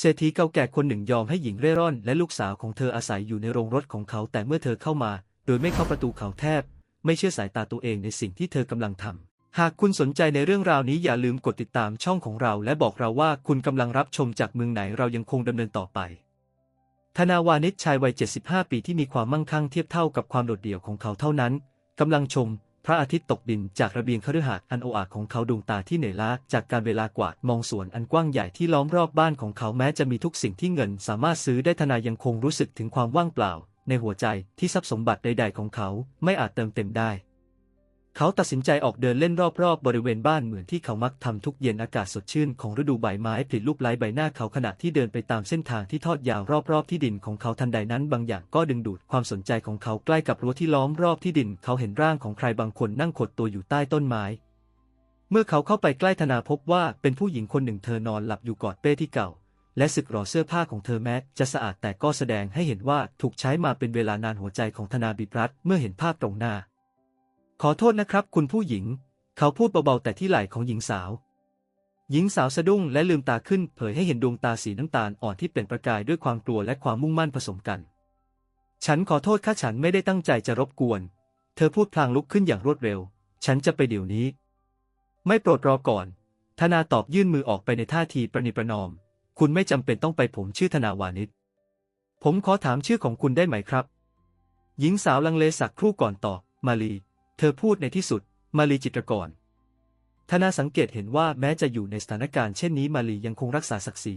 เศรษฐีเก่าแก่คนหนึ่งยอมให้หญิงเร่ร่อนและลูกสาวของเธออาศัยอยู่ในโรงรถของเขาแต่เมื่อเธอเข้ามา โดยไม่เข้าประตูเขาแทบ ไม่เชื่อสายตาตัวเองในสิ่งที่เธอกำลังทำ หากคุณสนใจในเรื่องราวนี้อย่าลืมกดติดตามช่องของเรา และบอกเราว่าคุณกำลังรับชมจากเมืองไหนเรายังคงดำเนินต่อไป ธนาวานิชชายวัย 75 ปีที่มีความมั่งคั่งเทียบเท่ากับความโดดเดี่ยวของเขาเท่านั้นกำลังชม พระอาทิตย์ตกดินจากระเบียงคฤหาสน์อันโออาของเขาดวงตาที่เหนื่อยล้าจากการเวลากวาดมองสวนอันกว้างใหญ่ที่ล้อมรอบบ้านของเขาแม้จะมีทุกสิ่งที่เงิน สามารถซื้อได้ธนายังคงรู้สึกถึงความว่างเปล่า ในหัวใจที่ทรัพย์สมบัติใด ๆ ของเขาไม่อาจเติมเต็มได้ เขาตัดสินใจออกเดินเล่นรอบๆบริเวณบ้านเหมือนที่เขามักทำทุกเย็นอากาศสดชื่นของฤดูใบไม้ผลิรูปไล้ใบหน้าเขาขณะที่เดินไปตามเส้นทางที่ทอดยาวรอบๆที่ดินของเขาทันใดนั้นบางอย่างก็ดึงดูดความสนใจของเขาใกล้กับรั้วที่ล้อมรอบที่ดิน เขาเห็นร่างของใครบางคนนั่งขดตัวอยู่ใต้ต้นไม้ เมื่อเขาเข้าไปใกล้ธนาพบว่าเป็นผู้หญิงคนหนึ่งเธอนอนหลับอยู่กอดเป้ที่เก่า และสึกหรอเสื้อผ้าของเธอแม้จะสะอาดแต่ก็แสดงให้เห็นว่าถูกใช้มาเป็นเวลานานหัวใจของธนาบิบรัตเมื่อเห็นภาพตรงหน้า ขอโทษนะครับ คุณผู้หญิง เขาพูดเบาๆแต่ที่ไหล่ของหญิงสาว หญิงสาวสะดุ้งและลืมตาขึ้น เผยให้เห็นดวงตาสีน้ำตาลอ่อนที่เปล่งประกายด้วยความกลัวและความมุ่งมั่นผสมกัน ฉันขอโทษข้าฉันไม่ได้ตั้งใจจะรบกวน เธอพูดพลางลุกขึ้นอย่างรวดเร็ว ฉันจะไปเดี๋ยวนี้ ไม่โปรดรอก่อน ธนาตอบยื่นมือออกไปในท่าทีประนิประนอม คุณไม่จำเป็นต้องไปผมชื่อธนาวานิชผมขอถามชื่อของคุณได้ไหมครับ หญิงสาวลังเลสักครู่ก่อนตอบมาลี เธอพูดในที่สุด มาลีจิตรกร ธนาสังเกตเห็นว่าแม้จะอยู่ในสถานการณ์เช่นนี้มาลียังคงรักษาศักดิ์ศรี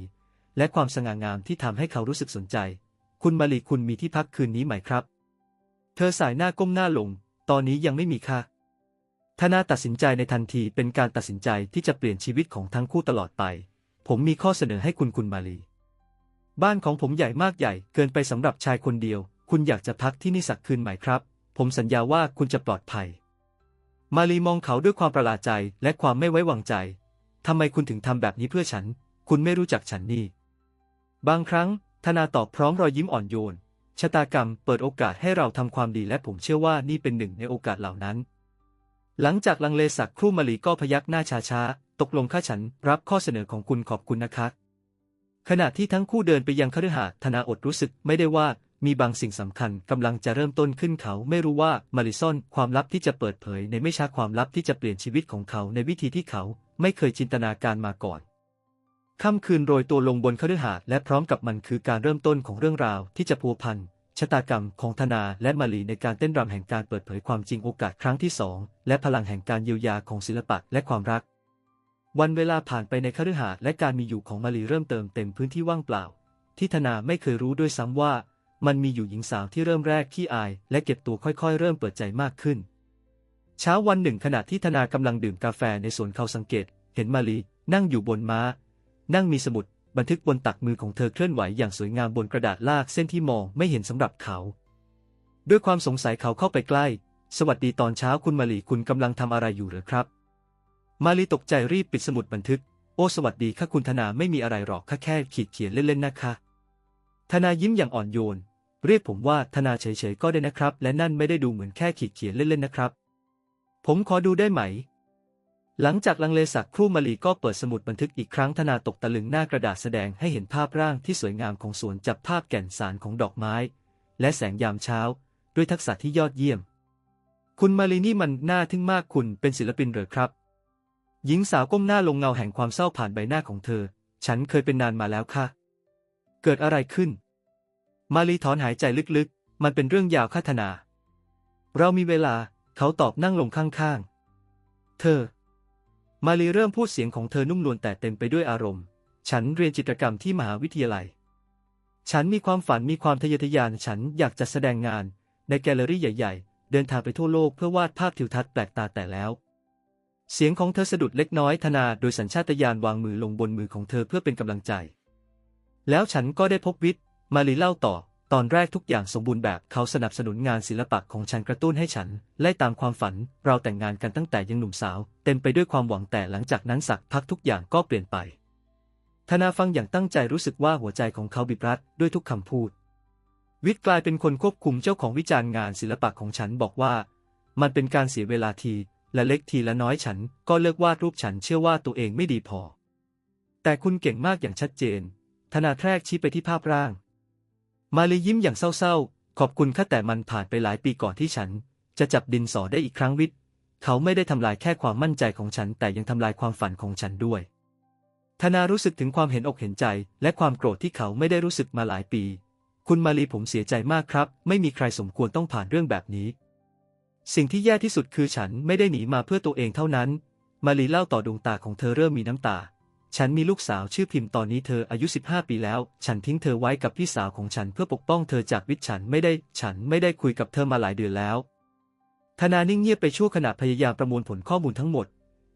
และความสง่างามที่ทำให้เขารู้สึกสนใจ คุณมาลีคุณมีที่พักคืนนี้ไหมครับ เธอสายหน้าก้มหน้าลง ตอนนี้ยังไม่มีค่ะธนาตัดสินใจในทันทีเป็นการตัดสินใจที่จะเปลี่ยนชีวิตของทั้งคู่ตลอดไป ผมมีข้อเสนอให้คุณคุณมาลี บ้านของผมใหญ่มากใหญ่เกินไปสำหรับชายคนเดียว คุณอยากจะพักที่นี่สักคืนไหมครับ ผมสัญญาว่าคุณจะปลอดภัย มาลีมองเขาด้วยความประหลาดใจและความไม่ไว้วางใจ ทำไมคุณถึงทำแบบนี้เพื่อฉัน คุณไม่รู้จักฉันนี่ บางครั้ง ธนาตอบพร้อมรอยยิ้มอ่อนโยน ชะตากรรมเปิดโอกาสให้เราทำความดีและผมเชื่อว่านี่เป็นหนึ่งในโอกาสเหล่านั้น หลังจากลังเลสักครู่มาลีก็พยักหน้าช้าๆ ตกลงค่าฉันรับข้อเสนอของคุณขอบคุณนะคะขณะที่ทั้งคู่เดินไปยังคฤหาสน์ธนาอดรู้สึกไม่ได้ว่า มีบางสิ่งสำคัญกำลังจะเริ่มต้นขึ้นเขาไม่รู้ว่ามาริซอนความลับที่จะเปิดเผยในไม่ช้าความลับที่จะเปลี่ยนชีวิตของเขาในวิธีที่เขาไม่เคยจินตนาการมาก่อนค่ำคืนโรยตัวลงบนคฤหาสน์และพร้อมกับมันคือการเริ่มต้นของเรื่องราวที่จะพัวพันชะตากรรมของธนาและมาลีในการเต้นรำแห่งการเปิดเผยความจริงโอกาสครั้งที่สองและพลังแห่งการเยียวยาของศิลปะและความรัก วันเวลาผ่านไปในคฤหาสน์และการมีอยู่ของมาลีเริ่มเติมเต็มพื้นที่ว่างเปล่า ที่ธนาไม่เคยรู้ด้วยซ้ำว่า มันมีอยู่หญิงสาวที่เริ่มแรกขี้อาย และเก็บตัวค่อยๆ เริ่มเปิดใจมากขึ้น เช้าวันหนึ่งขณะที่ธนากำลังดื่มกาแฟในสวนเขาสังเกต เห็นมาลีนั่งอยู่บนม้า นั่งมีสมุด บันทึกบนตักมือของเธอเคลื่อนไหวอย่างสวยงามบนกระดาษลากเส้นที่มองไม่เห็นสำหรับเขา ด้วยความสงสัยเขาเข้าไปใกล้ สวัสดีตอนเช้าคุณมาลีคุณกำลังทำอะไรอยู่หรือครับ มาลีตกใจรีบปิดสมุดบันทึก โอ้สวัสดีค่ะคุณธนาไม่มีอะไรหรอกค่ะแค่ขีดเขียนเล่นๆนะคะธนายิ้มอย่างอ่อนโยน เรียกผมว่าธนาเฉยๆก็ได้นะครับ และนั่นไม่ได้ดูเหมือนแค่ขีดเขียนเล่นๆนะครับ ผมขอดูได้ไหม หลังจากลังเลสักครู่มาลีก็เปิดสมุดบันทึกอีกครั้งธนาตกตะลึงหน้ากระดาษแสดงให้เห็นภาพร่างที่สวยงามของสวนจับภาพแก่นสารของดอกไม้ และแสงยามเช้า ด้วยทักษะที่ยอดเยี่ยม คุณมาลีนี่มันน่าทึ่งมากคุณเป็นศิลปินเหรอครับ หญิงสาวก้มหน้าลงเงาแห่งความเศร้าผ่านใบหน้าของเธอ ฉันเคยเป็นนานมาแล้วค่ะ เกิดอะไรขึ้น มาลีถอนหายใจลึกๆ มันเป็นเรื่องยาวคาธนา เรามีเวลา เขาตอบนั่งลงข้างๆ เธอ มาลีเริ่มพูดเสียงของเธอนุ่มนวลแต่เต็มไปด้วยอารมณ์ ฉันเรียนจิตรกรรมที่มหาวิทยาลัย ฉันมีความฝันมีความทะเยอทะยาน ฉันอยากจะแสดงงาน ในแกลเลอรี่ใหญ่ ๆ เดินทางไปทั่วโลกเพื่อวาดภาพทิวทัศน์แปลกตาแต่แล้ว เสียงของเธอสะดุดเล็กน้อยธนาโดยสัญชาตญาณวางมือลงบนมือของเธอเพื่อเป็นกำลังใจ แล้วฉันก็ได้พบวิทย์ มาลีเล่าต่อ ตอนแรกทุกอย่างสมบูรณ์แบบเขาสนับสนุนงานศิลปะของฉันกระตุ้นให้ฉัน ไล่ตามความฝัน เราแต่งงานกันตั้งแต่ยังหนุ่มสาว เต็มไปด้วยความหวังแต่หลังจากนั้นสักพักทุกอย่างก็เปลี่ยนไปธนาฟังอย่างตั้งใจรู้สึกว่าหัวใจของเขาบีบรัดด้วยทุกคำพูด วิทย์กลายเป็นคนควบคุมเจ้าของวิจารณ์งานศิลปะของฉันบอกว่า มันเป็นการเสียเวลาทีและเล็กทีละน้อยฉันก็เลิกวาดรูปฉันเชื่อว่าตัวเองไม่ดีพอ แต่คุณเก่งมากอย่างชัดเจน ธนาแทรกชี้ไปที่ภาพร่าง มาลียิ้มอย่างเศร้าๆ ขอบคุณค่ะแต่มันผ่านไปหลายปีก่อนที่ฉัน จะจับดินสอได้อีกครั้งวิทย์ เขาไม่ได้ทำลายแค่ความมั่นใจของฉัน แต่ยังทำลายความฝันของฉันด้วย ธนารู้สึกถึงความเห็นอกเห็นใจ และความโกรธที่เขาไม่ได้รู้สึกมาหลายปี คุณมาลีผมเสียใจมากครับ ไม่มีใครสมควรต้องผ่านเรื่องแบบนี้ สิ่งที่แย่ที่สุดคือฉันไม่ได้หนีมาเพื่อตัวเองเท่านั้น มาลีเล่าต่อดวงตาของเธอเริ่มมีน้ำตา ฉันมีลูกสาวชื่อพิมพ์ตอนนี้เธออายุ 15 ปีแล้ว ฉันทิ้งเธอไว้กับพี่สาวของฉันเพื่อปกป้องเธอจากวิทย์ฉันไม่ได้ ฉันไม่ได้คุยกับเธอมาหลายเดือนแล้ว ธนานิ่งเงียบไปชั่วขณะพยายามประมวลผลข้อมูลทั้งหมด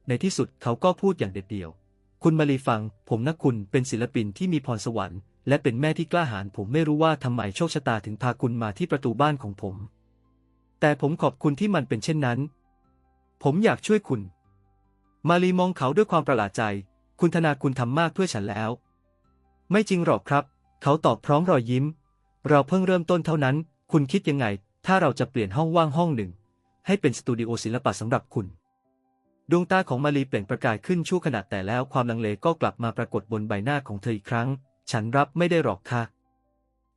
ในที่สุดเขาก็พูดอย่างเด็ดเดี่ยว คุณมาลีฟัง ผมนะคุณเป็นศิลปินที่มีพรสวรรค์ และเป็นแม่ที่กล้าหาญผมไม่รู้ว่าทำไมโชคชะตาถึงพาคุณมาที่ประตูบ้านของผม แต่ผมขอบคุณที่มันเป็นเช่นนั้น ผมอยากช่วยคุณ มาลีมองเขาด้วยความประหลาดใจ คุณธนาคุณทำมากเพื่อฉันแล้ว ไม่จริงหรอกครับ เขาตอบพร้อมรอยยิ้ม เราเพิ่งเริ่มต้นเท่านั้น คุณคิดยังไง ถ้าเราจะเปลี่ยนห้องว่างห้องหนึ่ง ให้เป็นสตูดิโอศิลปะสำหรับคุณดวงตาของมาลีเปล่งประกายขึ้นชั่วขณะแต่แล้วความลังเลก็กลับมาปรากฏบนใบหน้าของเธออีกครั้ง ฉันรับไม่ได้หรอกค่ะ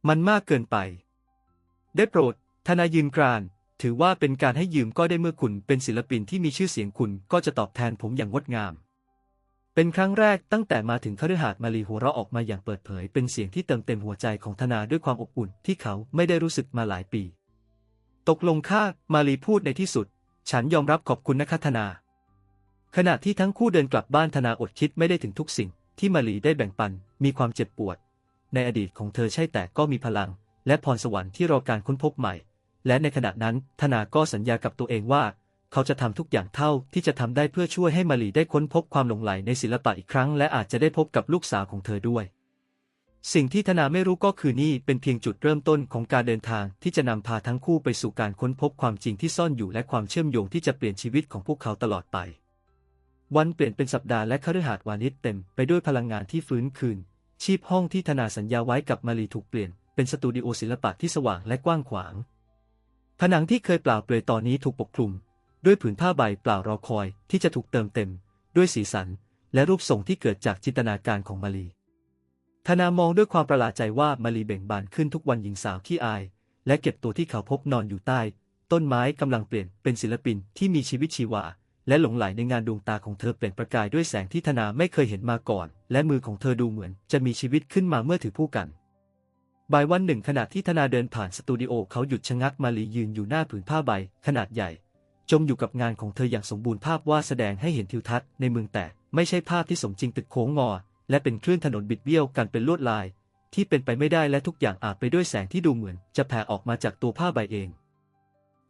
มันมากเกินไป ได้โปรด ธนายืนกราน ถือว่าเป็นการให้ยืมก็ได้เมื่อคุณเป็นศิลปินที่มีชื่อเสียงคุณก็จะตอบแทนผมอย่างงดงาม เป็นครั้งแรกตั้งแต่มาถึงคฤหาสน์มาลีหัวเราะออกมาอย่างเปิดเผย เป็นเสียงที่เติมเต็มหัวใจของธนาด้วยความอบอุ่นที่เขาไม่ได้รู้สึกมาหลายปี ตกลงค่ามาลีพูดในที่สุด ฉันยอมรับขอบคุณนะคะธนา ขณะที่ทั้งคู่เดินกลับบ้านธนาอดคิดไม่ได้ถึงทุกสิ่ง ที่มาลีได้แบ่งปัน มีความเจ็บปวด ในอดีตของเธอใช่แต่ก็มีพลัง และพรสวรรค์ที่รอการค้นพบใหม่ และในขณะนั้นธนาก็สัญญากับตัวเองว่า เขาจะทำทุกอย่างเท่าที่จะทำได้เพื่อช่วยให้มาลีได้ค้นพบความหลงใหลในศิลปะอีกครั้ง และอาจจะได้พบกับลูกสาวของเธอด้วย สิ่งที่ธนาไม่รู้ก็คือนี่เป็นเพียงจุดเริ่มต้นของการเดินทางที่จะนำพาทั้งคู่ไปสู่การค้นพบความจริงที่ซ่อนอยู่และความเชื่อมโยงที่จะเปลี่ยนชีวิตของพวกเขาตลอดไป วันเปลี่ยนเป็นสัปดาห์และคฤหาสน์วานิชเต็มไปด้วยพลังงานที่ฟื้นคืน ชีพห้องที่ธนาสัญญาไว้กับมาลีถูกเปลี่ยนเป็นสตูดิโอศิลปะที่สว่างและกว้างขวาง ผนังที่เคยเปล่าเปลือยตอนนี้ถูกปกคลุม ด้วยผืนผ้าใบเปล่ารอคอยที่จะถูกเติมเต็ม ด้วยสีสัน และรูปทรงที่เกิดจากจินตนาการของมาลีธนามองด้วยความประหลาดใจว่ามาลีเบ่งบานขึ้นทุกวันหญิงสาวที่อาย และเก็บตัวที่เขาพบนอนอยู่ใต้ ต้นไม้กำลังเปลี่ยนเป็นศิลปินที่มีชีวิตชีวา และหลงไหลในงานดวงตาของเธอเปล่งประกายด้วยแสงที่ธนาไม่เคยเห็นมาก่อน และมือของเธอดูเหมือนจะมีชีวิตขึ้นมาเมื่อถือผู้กันบ่ายวันหนึ่งขณะที่ธนาเดินผ่านสตูดิโอเขาหยุดชะงักมาลียืนอยู่หน้าผืนผ้าใบขนาดใหญ่ จมอยู่กับงานของเธออย่างสมบูรณ์ภาพวาดแสดงให้เห็นทิวทัศน์ในเมืองแต่ไม่ใช่ภาพที่สมจริงตึกโค้งงอ และเป็นคลื่นถนนบิดเบี้ยวกันเป็นลวดลาย ที่เป็นไปไม่ได้และทุกอย่างอาบไปด้วยแสงที่ดูเหมือน จะแผ่ออกมาจากตัวผ้าใบเอง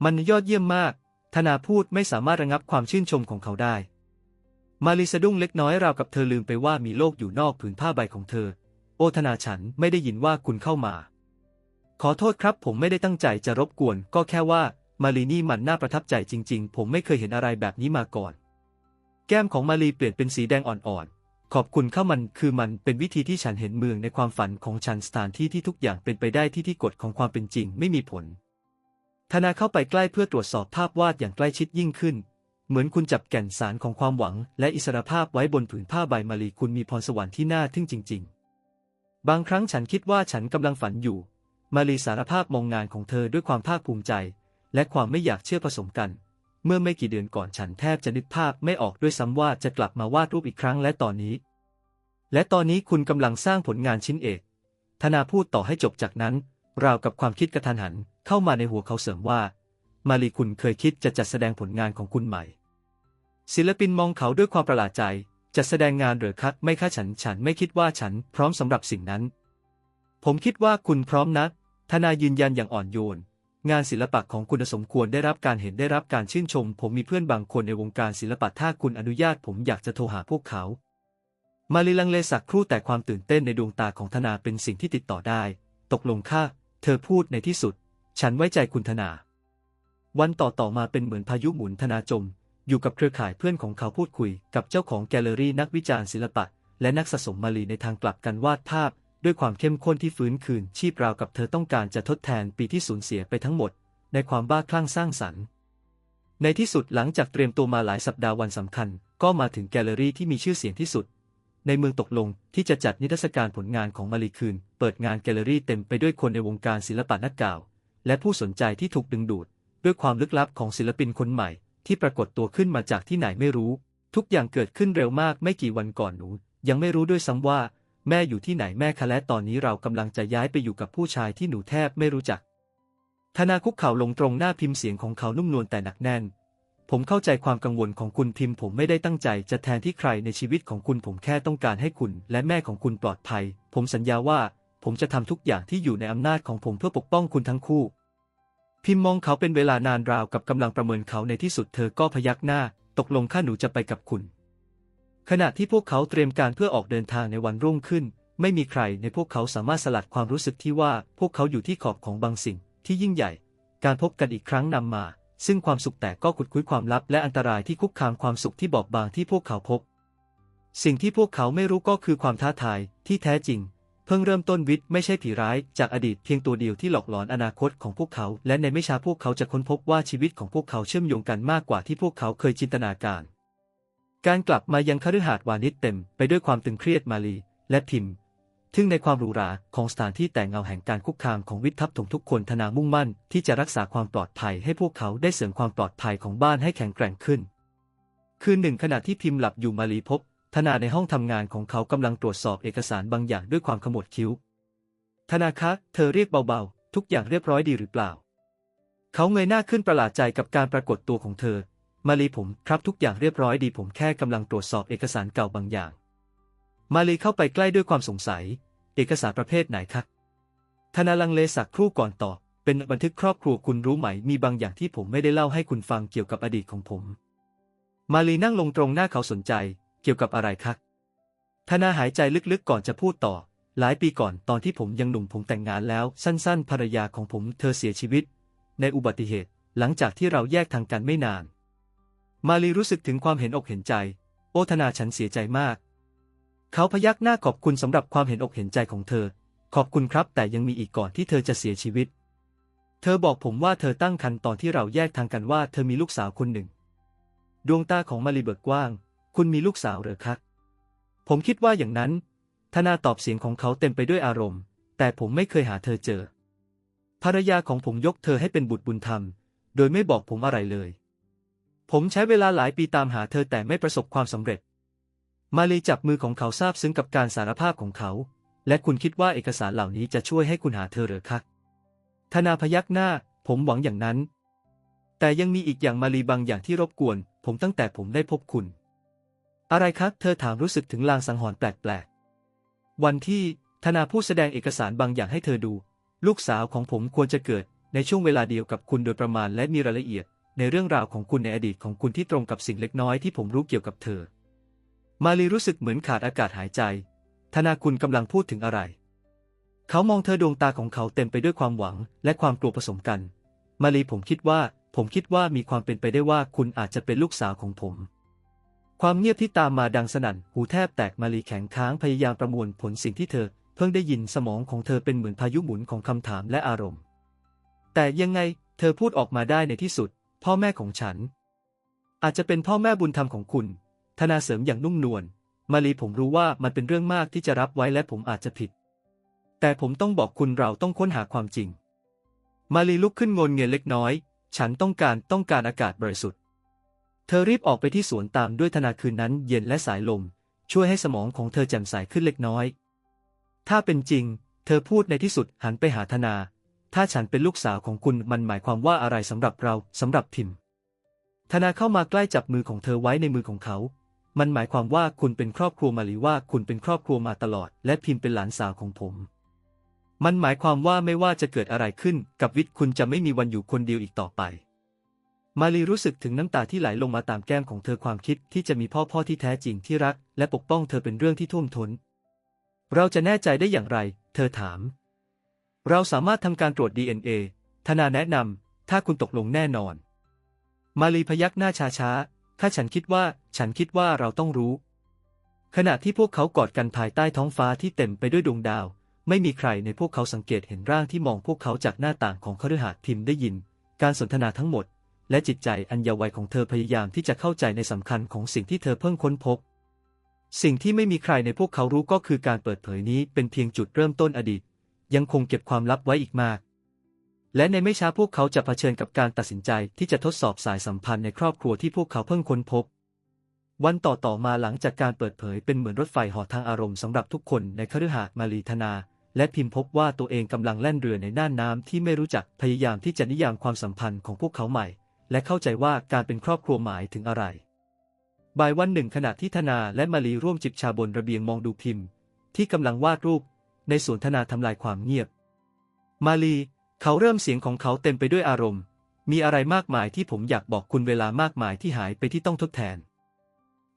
มันยอดเยี่ยมมาก ธนาพูดไม่สามารถระงับความชื่นชมของเขาได้ มาลีสะดุ้งเล็กน้อยราวกับเธอลืมไปว่ามีโลกอยู่นอกผืนผ้าใบของเธอ โอธนาฉันไม่ได้ยินว่าคุณเข้ามา ขอโทษครับผมไม่ได้ตั้งใจจะรบกวน ก็แค่ว่า มาลีนี่มันน่าประทับใจจริงๆ ผมไม่เคยเห็นอะไรแบบนี้มาก่อน แก้มของมาลีเปลี่ยนเป็นสีแดงอ่อนๆ ขอบคุณข้ามันคือมันเป็นวิธีที่ฉันเห็นเมืองในความฝันของฉันสถานที่ที่ทุกอย่างเป็นไปได้ที่ที่กฎของความเป็นจริงไม่มีผล ธนาเข้าไปใกล้เพื่อตรวจสอบภาพวาดอย่างใกล้ชิดยิ่งขึ้น เหมือนคุณจับแก่นสารของความหวัง และอิสรภาพไว้บนผืนผ้าใบมาลีคุณมีพรสวรรค์ที่น่าทึ่งจริง ๆ บางครั้งฉันคิดว่าฉันกำลังฝันอยู่ มาลีสารภาพมองงานของเธอด้วยความภาคภูมิใจ และความไม่อยากเชื่อผสมกัน เมื่อไม่กี่เดือนก่อนฉันแทบจะนึกภาพไม่ออกด้วยซ้ำว่าจะกลับมาวาดรูปอีกครั้งและตอนนี้ และตอนนี้คุณกำลังสร้างผลงานชิ้นเอก ธนาพูดต่อให้จบจากนั้น ราวกับความคิดกระทันหันเข้ามาในหัวเขาเสริมว่า มาลีคุณเคยคิดจะจัดแสดงผลงานของคุณใหม่ ศิลปินมองเขาด้วยความประหลาดใจจะแสดงงานหรือคัดไม่ค่าฉัน ฉันไม่คิดว่าฉันพร้อมสำหรับสิ่งนั้น ผมคิดว่าคุณพร้อมนะธนายืนยันอย่างอ่อนโยน งานศิลปะของคุณสมควรได้รับการเห็นได้รับการชื่นชม ผมมีเพื่อนบางคนในวงการศิลปะถ้าคุณอนุญาตผมอยากจะโทรหาพวกเขา มาลีลังเลสักครู่แต่ความตื่นเต้นในดวงตาของธนาเป็นสิ่งที่ติดต่อได้ ตกลงค่ะ เธอพูดในที่สุด ฉันไว้ใจคุณธนา วันต่อต่อมาเป็นเหมือนพายุหมุนธนาจม อยู่กับเครือข่ายเพื่อนของเขาพูดคุย กับเจ้าของแกลเลอรี่นักวิจารณ์ศิลปะ และนักสะสมมาลีในทางกลับกันวาดภาพ ด้วยความเข้มข้นที่ฟื้นคืน ชีพราวกับเธอต้องการจะทดแทนปีที่สูญเสียไปทั้งหมด ในความบ้าคลั่งสร้างสรรค์ ในที่สุดหลังจากเตรียมตัวมาหลายสัปดาห์วันสำคัญ ก็มาถึงแกลเลอรี่ที่มีชื่อเสียงที่สุด ในเมืองตกลงที่จะจัดนิทรรศการผลงานของมาลีคืน เปิดงานแกลเลอรี่เต็มไปด้วยคนในวงการศิลปะนักกล่าว และผู้สนใจที่ถูกดึงดูด ด้วยความลึกลับของศิลปินคนใหม่ ที่ปรากฏตัวขึ้นมาจากที่ไหนไม่รู้ ทุกอย่างเกิดขึ้นเร็วมากไม่กี่วันก่อนหนูยังไม่รู้ด้วยซ้ำว่า แม่อยู่ที่ไหนแม่คะและตอนนี้เรากำลังจะย้ายไปอยู่กับผู้ชายที่หนูแทบไม่รู้จัก ธนาคุกเข่าลงตรงหน้าพิมพ์เสียงของเขานุ่มนวลแต่หนักแน่น ผมเข้าใจความกังวลของคุณพิมพ์ ผมไม่ได้ตั้งใจจะแทนที่ใครในชีวิตของคุณผมแค่ต้องการให้คุณ และแม่ของคุณปลอดภัย ผมสัญญาว่า ผมจะทำทุกอย่างที่อยู่ในอำนาจของผมเพื่อปกป้องคุณทั้งคู่ พิมพ์มองเขาเป็นเวลานานราวกับกำลังประเมินเขาในที่สุดเธอก็พยักหน้า ตกลงข้าหนูจะไปกับคุณ ขณะที่พวกเขาเตรียมการเพื่อออกเดินทางในวันรุ่งขึ้น ไม่มีใครในพวกเขาสามารถสลัดความรู้สึกที่ว่าพวกเขาอยู่ที่ขอบของบางสิ่งที่ยิ่งใหญ่ การพบกันอีกครั้งนำมา ซึ่งความสุขแต่ก็ขุดคุ้ยความลับและอันตรายที่คุกคามความสุขที่บอบบางที่พวกเขาพบ สิ่งที่พวกเขาไม่รู้ก็คือความท้าทายที่แท้จริง เพิ่งเริ่มต้นวิทย์ไม่ใช่ผีร้ายจากอดีตเพียงตัวเดียวที่หลอกหลอนอนาคตของพวกเขา และในไม่ช้าพวกเขาจะค้นพบว่าชีวิตของพวกเขาเชื่อมโยงกันมากกว่าที่พวกเขาเคยจินตนาการ การกลับมายังคฤหาสน์วานิชเต็มไปด้วยความตึงเครียดมาลีและพิม ทึ่งในความหรูหราของสถานที่แต่งเงาแห่งการคุกคามของวิททับถมทุกคนธนามุ่งมั่น ที่จะรักษาความปลอดภัยให้พวกเขาได้เสริมความปลอดภัยของบ้านให้แข็งแกร่งขึ้น คืนหนึ่งขณะที่พิมพ์หลับอยู่มาลีพบธนาในห้องทำงานของเขากำลังตรวจสอบเอกสารบางอย่างด้วยความขมวดคิ้ว ธนาคะ เธอเรียกเบาๆ ทุกอย่างเรียบร้อยดีหรือเปล่า เขาเงยหน้าขึ้นประหลาดใจกับการปรากฏตัวของเธอ มาลีผมครับทุกอย่างเรียบร้อยดีผมแค่กำลังตรวจสอบเอกสารเก่าบางอย่าง มาลีเข้าไปใกล้ด้วยความสงสัย เอกสารประเภทไหนครับธนาลังเลสักครู่ก่อนตอบเป็นบันทึกครอบครัวคุณรู้ไหมมีบางอย่างที่ผมไม่ได้เล่าให้คุณฟังเกี่ยวกับอดีตของผม มาลีนั่งลงตรงหน้าเขาสนใจ เกี่ยวกับอะไรครับธนาหายใจลึกๆก่อนจะพูดต่อ หลายปีก่อนตอนที่ผมยังหนุ่มผมแต่งงานแล้ว สั้นๆ ภรรยาของผมเธอเสียชีวิต ในอุบัติเหตุ หลังจากที่เราแยกทางกันไม่นาน มาลีรู้สึกถึงความเห็นอกเห็นใจ โอธนาฉันเสียใจมาก เขาพยักหน้าขอบคุณสำหรับความเห็นอกเห็นใจของเธอ ขอบคุณครับแต่ยังมีอีกก่อนที่เธอจะเสียชีวิต เธอบอกผมว่าเธอตั้งครรภ์ตอนที่เราแยกทางกันว่าเธอมีลูกสาวคนหนึ่ง ดวงตาของมาลีเบิกกว้าง คุณมีลูกสาวเหรอครับผมคิดว่าอย่างนั้น ธนาตอบเสียงของเขาเต็มไปด้วยอารมณ์ แต่ผมไม่เคยหาเธอเจอ ภรรยาของผมยกเธอให้เป็นบุตรบุญธรรม โดยไม่บอกผมอะไรเลย ผมใช้เวลาหลายปีตามหาเธอแต่ไม่ประสบความสำเร็จ มาลีจับมือของเขาซาบซึ้งกับการสารภาพของเขา และคุณคิดว่าเอกสารเหล่านี้จะช่วยให้คุณหาเธอหรือคะธนาพยักหน้า ผมหวังอย่างนั้น แต่ยังมีอีกอย่างมาลีบางอย่างที่รบกวน ผมตั้งแต่ผมได้พบคุณ อะไรครับเธอถามรู้สึกถึงลางสังหรณ์แปลกๆ วันที่ธนาผู้แสดงเอกสารบางอย่างให้เธอดู ลูกสาวของผมควรจะเกิดในช่วงเวลาเดียวกับคุณโดยประมาณและมีรายละเอียด ในเรื่องราวของคุณในอดีตของคุณที่ตรงกับสิ่งเล็กน้อยที่ผมรู้เกี่ยวกับเธอ มาลีรู้สึกเหมือนขาดอากาศหายใจ ธนาคุณกำลังพูดถึงอะไร เขามองเธอดวงตาของเขาเต็มไปด้วยความหวังและความกลัวผสมกัน มาลีผมคิดว่า ผมคิดว่ามีความเป็นไปได้ว่าคุณอาจจะเป็นลูกสาวของผม ความเงียบที่ตามมาดังสนั่น หูแทบแตกมาลีแข็งค้างพยายามประมวลผลสิ่งที่เธอ เพิ่งได้ยินสมองของเธอเป็นเหมือนพายุหมุนของคำถามและอารมณ์ แต่ยังไงเธอพูดออกมาได้ในที่สุด พ่อแม่ของฉัน อาจจะเป็นพ่อแม่บุญธรรมของคุณ ธนาเสริมอย่างนุ่มนวล มาลีผมรู้ว่ามันเป็นเรื่องมากที่จะรับไว้และผมอาจจะผิด แต่ผมต้องบอกคุณเราต้องค้นหาความจริง มาลีลุกขึ้นงนเงียนเล็กน้อย ฉันต้องการต้องการอากาศบริสุทธิ์ เธอรีบออกไปที่สวนตามด้วยธนาคืนนั้นเย็นและสายลม ช่วยให้สมองของเธอแจ่มใสขึ้นเล็กน้อย ถ้าเป็นจริง เธอพูดในที่สุดหันไปหาธนา ถ้าฉันเป็นลูกสาวของคุณมันหมายความว่าอะไรสำหรับเราสำหรับพิม ธนาเข้ามาใกล้จับมือของเธอไว้ในมือของเขา มันหมายความว่าคุณเป็นครอบครัวมาลีว่าคุณเป็นครอบครัวมาตลอด และพิมพ์เป็นหลานสาวของผม มันหมายความว่าไม่ว่าจะเกิดอะไรขึ้น กับวิทย์คุณจะไม่มีวันอยู่คนเดียวอีกต่อไป มาลีรู้สึกถึงน้ำตาที่ไหลลงมาตามแก้มของเธอความคิดที่จะมีพ่อพ่อที่แท้จริงที่รัก และปกป้องเธอเป็นเรื่องที่ท่วมท้น เราจะแน่ใจได้อย่างไร เธอถาม เราสามารถทำการตรวจ DNA ธนาแนะนำ ถ้าคุณตกลงแน่นอน มาลีพยักหน้าช้าๆ ถ้าฉันคิดว่า ฉันคิดว่าเราต้องรู้ ขณะที่พวกเขากอดกันภายใต้ท้องฟ้าที่เต็มไปด้วยดวงดาว ไม่มีใครในพวกเขาสังเกตเห็นร่างที่มองพวกเขาจากหน้าต่างของคฤหาสน์พิมพ์ได้ยิน การสนทนาทั้งหมด และจิตใจอันเยาว์วัยของเธอพยายามที่จะเข้าใจในสำคัญของสิ่งที่เธอเพิ่งค้นพบสิ่งที่ไม่มีใครในพวกเขารู้ก็คือการเปิดเผยนี้เป็นเพียงจุดเริ่มต้นอดีต ยังคงเก็บความลับไว้อีกมาก และในไม่ช้าพวกเขาจะเผชิญกับการตัดสินใจที่จะทดสอบสายสัมพันธ์ในครอบครัวที่พวกเขาเพิ่งค้นพบ วันต่อต่อมาหลังจากการเปิดเผยเป็นเหมือนรถไฟหอทางอารมณ์สำหรับทุกคนในคฤหาสน์มารีธนา และพิมพ์พบว่าตัวเองกำลังแล่นเรือในน่านน้ำที่ไม่รู้จักพยายามที่จะนิยามความสัมพันธ์ของพวกเขาใหม่ และเข้าใจว่าการเป็นครอบครัวหมายถึงอะไรบ่ายวันหนึ่งขณะที่ธนาและมารีร่วมจิบชาบนระเบียงมองดูพิมพ์ ที่กำลังวาดรูป ในสวนธนาทำลายความเงียบ มาลี เขาเริ่มเสียงของเขาเต็มไปด้วยอารมณ์ มีอะไรมากมายที่ผมอยากบอกคุณเวลามากมายที่หายไปที่ต้องทดแทน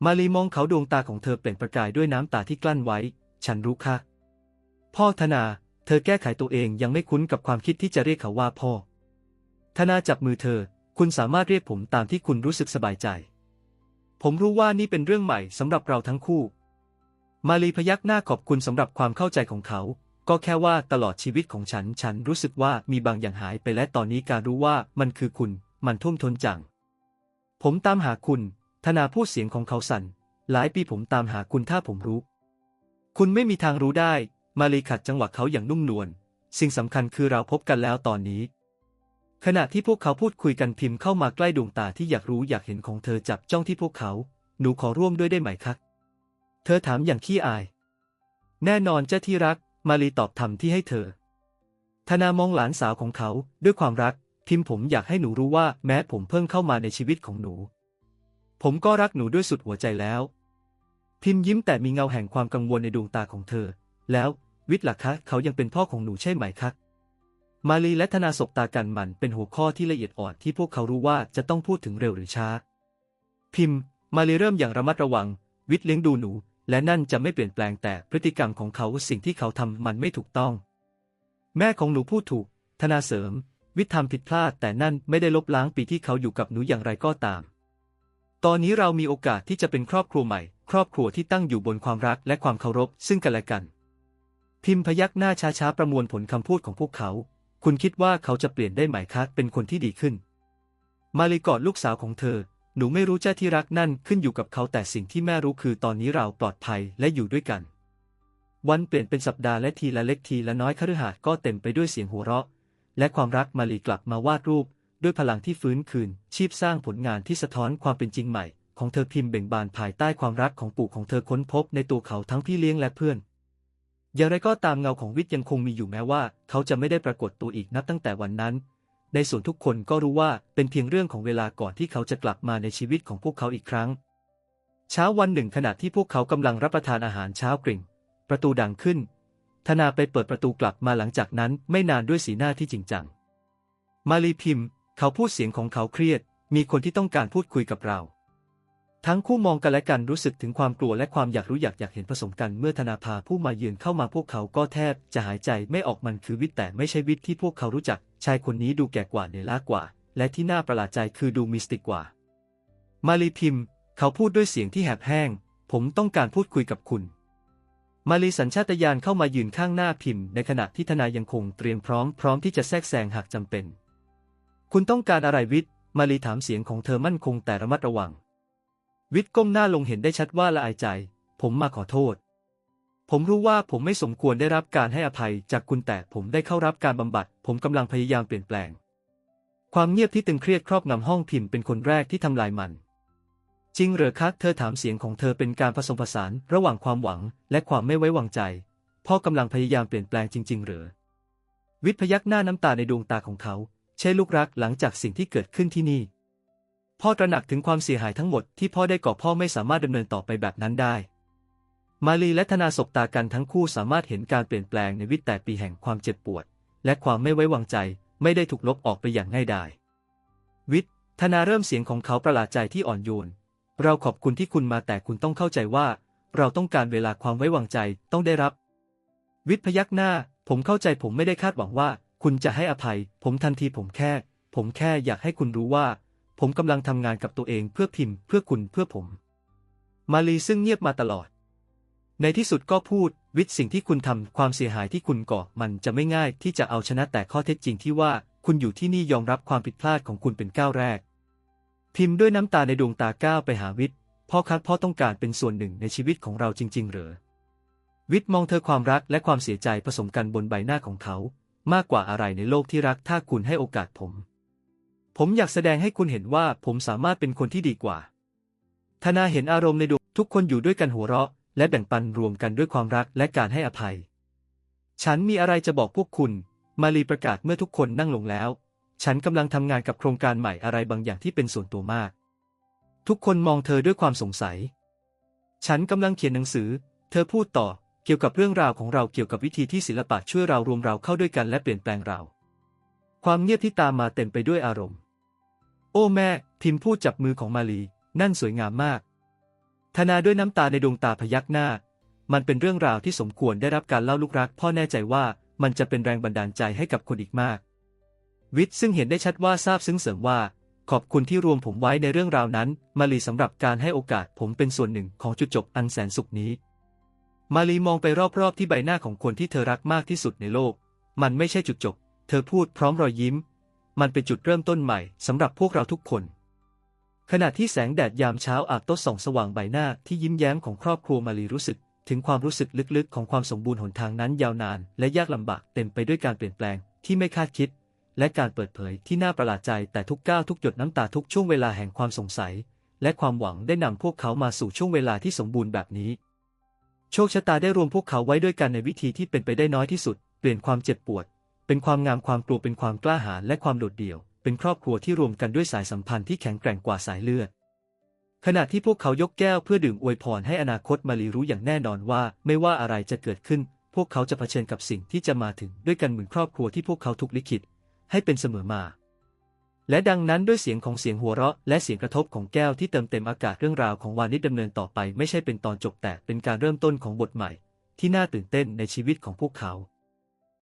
มาลีมองเขาดวงตาของเธอเปล่งประกายด้วยน้ำตาที่กลั้นไว้ ฉันรู้ค่ะ พ่อธนา เธอแก้ไขตัวเองยังไม่คุ้นกับความคิดที่จะเรียกเขาว่าพ่อ ธนาจับมือเธอ คุณสามารถเรียกผมตามที่คุณรู้สึกสบายใจ ผมรู้ว่านี่เป็นเรื่องใหม่สำหรับเราทั้งคู่ มาลีพยักหน้าขอบคุณสำหรับความเข้าใจของเขา ก็แค่ว่าตลอดชีวิตของฉัน ฉันรู้สึกว่ามีบางอย่างหายไปและตอนนี้การรู้ว่ามันคือคุณ มันท่วมท้นจัง ผมตามหาคุณ ธนาพูดเสียงของเขาสั่น หลายปีผมตามหาคุณถ้าผมรู้ คุณไม่มีทางรู้ได้ มาลีขัดจังหวะเขาอย่างนุ่มนวล สิ่งสำคัญคือเราพบกันแล้วตอนนี้ ขณะที่พวกเขาพูดคุยกันพิมพ์เข้ามาใกล้ดวงตาที่อยากรู้อยากเห็นของเธอจับจ้องที่พวกเขา หนูขอร่วมด้วยได้ไหมคะ เธอถามอย่างขี้อาย แน่นอนเจ้าที่รัก มาลีตอบทำที่ให้เธอ ธนามองหลานสาวของเขาด้วยความรัก พิมพ์ผมอยากให้หนูรู้ว่าแม้ผมเพิ่งเข้ามาในชีวิตของหนู ผมก็รักหนูด้วยสุดหัวใจแล้ว พิมพ์ยิ้มแต่มีเงาแห่งความกังวลในดวงตาของเธอ แล้ววิทย์ล่ะคะ เขายังเป็นพ่อของหนูใช่ไหมคะมาลีและธนาสบตากันมันเป็นหัวข้อที่ละเอียดอ่อนที่พวกเขารู้ว่าจะต้องพูดถึงเร็วหรือช้า พิมพ์ มาลีเริ่มอย่างระมัดระวัง วิทย์เลี้ยงดูหนู และนั่นจะไม่เปลี่ยนแปลงแต่พฤติกรรมของเขาสิ่งที่เขาทำมันไม่ถูกต้อง แม่ของหนูพูดถูก ธนาเสริม วิทย์ทำผิดพลาดแต่นั่นไม่ได้ลบล้างปีที่เขาอยู่กับหนูอย่างไรก็ตาม ตอนนี้เรามีโอกาสที่จะเป็นครอบครัวใหม่ ครอบครัวที่ตั้งอยู่บนความรักและความเคารพซึ่งกันและกัน พิมพ์พยักหน้าช้าๆประมวลผลคำพูดของพวกเขา คุณคิดว่าเขาจะเปลี่ยนได้ไหมคะเป็นคนที่ดีขึ้น มาลีกอดลูกสาวของเธอ หนูไม่รู้เจ้าที่รักนั่นขึ้นอยู่กับเขาแต่สิ่งที่แม่รู้คือตอนนี้เราปลอดภัยและอยู่ด้วยกัน วันเปลี่ยนเป็นสัปดาห์และทีละเล็กทีละน้อยคฤหาสน์ก็เต็มไปด้วยเสียงหัวเราะ และความรักมาลีกลับมาวาดรูป ด้วยพลังที่ฟื้นคืน ชีพสร้างผลงานที่สะท้อนความเป็นจริงใหม่ ของเธอพิมพ์เบ่งบานภายใต้ความรักของปู่ของเธอค้นพบในตัวเขาทั้งพี่เลี้ยงและเพื่อน อย่างไรก็ตามเงาของวิทย์ยังคงมีอยู่แม้ว่า เขาจะไม่ได้ปรากฏตัวอีกนับตั้งแต่วันนั้น ในส่วนทุกคนก็รู้ว่าเป็นเพียงเรื่องของเวลาก่อนที่เขาจะกลับมาในชีวิตของพวกเขาอีกครั้ง เช้าวันหนึ่งขณะที่พวกเขากำลังรับประทานอาหารเช้ากริ่ง ประตูดังขึ้น ธนาไปเปิดประตูกลับมาหลังจากนั้นไม่นานด้วยสีหน้าที่จริงจัง มาลีพิมพ์ เขาพูดเสียงของเขาเครียด มีคนที่ต้องการพูดคุยกับเรา ทั้งคู่มองกันและกันรู้สึกถึงความกลัวและความอยากรู้อยากอยากเห็นผสมกันเมื่อธนาพาผู้มาเยือนเข้ามาพวกเขาก็แทบจะหายใจไม่ออกมันคือวิทย์แต่ไม่ใช่วิทย์ที่พวกเขารู้จัก ชายคนนี้ดูแก่กว่าเนือล้ากว่า และที่น่าประหลาดใจคือดูมิสติกกว่า มาลีพิมพ์ เขาพูดด้วยเสียงที่แหบแห้ง ผมต้องการพูดคุยกับคุณ มาลีสัญชาตญาณเข้ามายืนข้างหน้าพิมพ์ ในขณะที่ธนายังคงเตรียมพร้อมพร้อมที่จะแทรกแซงหากจำเป็น คุณต้องการอะไรวิทย์มาลีถามเสียงของเธอมั่นคงแต่ระมัดระวัง วิทย์ก้มหน้าลงเห็นได้ชัดว่าละอายใจ ผมมาขอโทษ ผมรู้ว่าผมไม่สมควรได้รับการให้อภัยจากคุณแต่ผมได้เข้ารับการบำบัด ผมกำลังพยายามเปลี่ยนแปลง ความเงียบที่ตึงเครียดครอบงำห้องพิมพ์เป็นคนแรกที่ทำลายมัน จริงเหรอคะเธอถามเสียงของเธอเป็นการผสมผสานระหว่างความหวังและความไม่ไว้วางใจ พ่อกำลังพยายามเปลี่ยนแปลงจริง ๆ เหรอ วิทย์พยักหน้าน้ำตาในดวงตาของเขา ใช่ลูกรักหลังจากสิ่งที่เกิดขึ้นที่นี่ พ่อตระหนักถึงความเสียหายทั้งหมดที่พ่อได้ก่อพ่อไม่สามารถดำเนินต่อไปแบบนั้นได้ มาลีและธนาสบตากันทั้งคู่สามารถเห็นการเปลี่ยนแปลงในวิทย์แต่ปีแห่งความเจ็บปวด และความไม่ไว้วางใจไม่ได้ถูกลบออกไปอย่างง่ายดาย วิทย์ธนาเริ่มเสียงของเขาประหลาดใจที่อ่อนโยน เราขอบคุณที่คุณมาแต่คุณต้องเข้าใจว่า เราต้องการเวลาความไว้วางใจต้องได้รับ วิทย์พยักหน้า ผมเข้าใจผมไม่ได้คาดหวังว่า คุณจะให้อภัย ผมทันทีผมแค่ ผมแค่อยากให้คุณรู้ว่า ผมกำลังทำงานกับตัวเองเพื่อพิมพ์เพื่อคุณเพื่อผม มาลีซึ่งเงียบมาตลอด ในที่สุดก็พูด วิทย์สิ่งที่คุณทำความเสียหายที่คุณก่อมันจะไม่ง่ายที่จะเอาชนะแต่ข้อเท็จจริงที่ว่าคุณอยู่ที่นี่ยอมรับความผิดพลาดของคุณเป็นก้าวแรก พิมพ์ด้วยน้ำตาในดวงตาก้าวไปหาวิทย์พ่อครับพ่อต้องการเป็นส่วนหนึ่งในชีวิตของเราจริง ๆ เหรอ วิทย์มองเธอความรักและความเสียใจผสมกันบนใบหน้าของเขา มากกว่าอะไรในโลกที่รักถ้าคุณให้โอกาสผม ผมอยากแสดงให้คุณเห็นว่าผมสามารถเป็นคนที่ดีกว่า ธนาเห็นอารมณ์ในดวงทุกคนอยู่ด้วยกันหัวเราะ และแบ่งปันรวมกันด้วยความรักและการให้อภัย ฉันมีอะไรจะบอกพวกคุณ มาลีประกาศเมื่อทุกคนนั่งลงแล้ว ฉันกำลังทำงานกับโครงการใหม่อะไรบางอย่างที่เป็นส่วนตัวมาก ทุกคนมองเธอด้วยความสงสัย ฉันกำลังเขียนหนังสือ เธอพูดต่อเกี่ยวกับเรื่องราวของเราเกี่ยวกับวิธีที่ศิลปะช่วยเรารวมเราเข้าด้วยกันและเปลี่ยนแปลงเรา ความเงียบที่ตามมาเต็มไปด้วยอารมณ์ โอ้แม่ พิมพ์พูดจับมือของมาลี นั่นสวยงามมาก ธนาด้วยน้ำตาในดวงตาพยักหน้า มันเป็นเรื่องราวที่สมควรได้รับการเล่าลูกรัก พ่อแน่ใจว่ามันจะเป็นแรงบันดาลใจให้กับคนอีกมาก วิทย์ซึ่งเห็นได้ชัดว่าซาบซึ้งเสริมว่า ขอบคุณที่รวมผมไว้ในเรื่องราวนั้น มาลีสำหรับการให้โอกาสผมเป็นส่วนหนึ่งของจุดจบอันแสนสุขนี้ มาลีมองไปรอบๆที่ใบหน้าของคนที่เธอรักมากที่สุดในโลก มันไม่ใช่จุดจบ เธอพูดพร้อมรอยยิ้ม มันเป็นจุดเริ่มต้นใหม่สำหรับพวกเราทุกคน ขณะที่แสงแดดยามเช้าอาบต๊ะส่องสว่างใบหน้าที่ยิ้มแย้มของครอบครัวมาลีรู้สึก ถึงความรู้สึกลึกๆ ของความสมบูรณ์หนทางนั้นยาวนาน และยากลำบากเต็มไปด้วยการเปลี่ยนแปลงที่ไม่คาดคิด และการเปิดเผยที่น่าประหลาดใจแต่ทุกก้าวทุกหยดน้ำตาทุกช่วงเวลาแห่งความสงสัย และความหวังได้นำพวกเขามาสู่ช่วงเวลาที่สมบูรณ์แบบนี้ โชคชะตาได้รวมพวกเขาไว้ด้วยกันในวิธีที่เป็นไปได้น้อยที่สุด เปลี่ยนความเจ็บปวด เป็นความงามความกลัวเป็นความกล้าหาญและความโดดเดี่ยว เป็นครอบครัวที่รวมกันด้วยสายสัมพันธ์ที่แข็งแกร่งกว่าสายเลือด ขณะที่พวกเขายกแก้วเพื่อดื่มอวยพรให้อนาคตมาลีรู้อย่างแน่นอนว่า ไม่ว่าอะไรจะเกิดขึ้น พวกเขาจะเผชิญกับสิ่งที่จะมาถึงด้วยกันเหมือนครอบครัวที่พวกเขาทุกลิขิต ให้เป็นเสมอมาและดังนั้นด้วยเสียงของเสียงหัวเราะ และเสียงกระทบของแก้วที่เติมเต็มอากาศเรื่องราวของวานิชดำเนินต่อไป ไม่ใช่เป็นตอนจบแต่เป็นการเริ่มต้นของบทใหม่ ที่น่าตื่นเต้นในชีวิตของพวกเขา